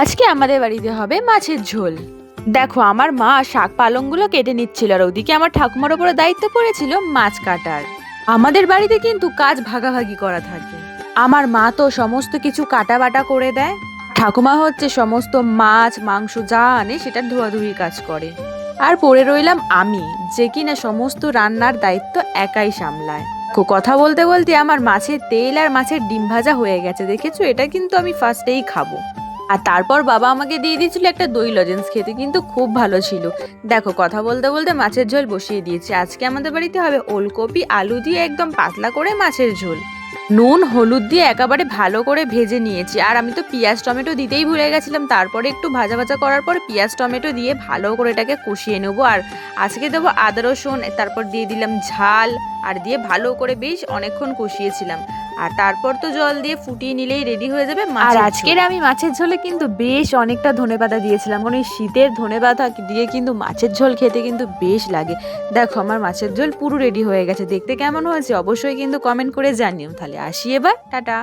আজকে আমাদের বাড়িতে হবে মাছের ঝোল। দেখো, আমার মা শাক পালংগুলো কেটে নিচ্ছিল আর ওদিকে আমার ঠাকুমার উপরে দায়িত্ব পড়েছিল মাছ কাটার। আমাদের বাড়িতে কিন্তু কাজ ভাগাভাগি করা থাকে। আমার মা তো সমস্ত কিছু কাটা বাটা করে দেয়। ঠাকুমা হচ্ছে সমস্ত মাছ, মাংস যা আনে সেটা ধোয়াধুয়ির কাজ করে। আর পড়ে রইলাম আমি, যে কিনা সমস্ত রান্নার দায়িত্ব একাই সামলায়। কথা বলতে বলতে আমার মাছের তেল আর মাছের ডিম ভাজা হয়ে গেছে, দেখেছ? এটা কিন্তু আমি ফার্স্টেই খাব। আর তারপর বাবা আমাকে দিয়ে দিয়েছিল একটা দই লজেন্স খেতে, কিন্তু খুব ভালো ছিল। দেখো, কথা বলতে বলতে মাছের ঝোল বসিয়ে দিয়েছি। আজকে আমাদের বাড়িতে হবে ওলকপি, আলু দিয়ে একদম পাতলা করে মাছের ঝোল। নুন, হলুদ দিয়ে একেবারে ভালো করে ভেজে নিয়েছি। আর আমি তো পেঁয়াজ, টমেটো দিতেই ভুলে গেছিলাম। তারপরে একটু ভাজা ভাজা করার পর পেঁয়াজ, টমেটো দিয়ে ভালো করে এটাকে কষিয়ে নেব। আর আজকে দেবো আদা রসুন, তারপর দিয়ে দিলাম ঝাল। আর দিয়ে ভালো করে বেশ অনেকক্ষণ কষিয়েছিলাম। আর তারপর তো জল দিয়ে ফুটিয়ে নিলেই রেডি হয়ে যাবে আর আজকের আমি মাছের ঝোলে কিন্তু বেশ অনেকটা ধনে পাতা দিয়েছিলাম। কারণ এই শীতের ধনেপাতা দিয়ে কিন্তু মাছের ঝোল খেতে কিন্তু বেশ লাগে। দেখো আমার মাছের ঝোল পুরো রেডি হয়ে গেছে। দেখতে কেমন হয়েছে অবশ্যই কিন্তু কমেন্ট করে জানিও। তাহলে আসি এবার। টাটা।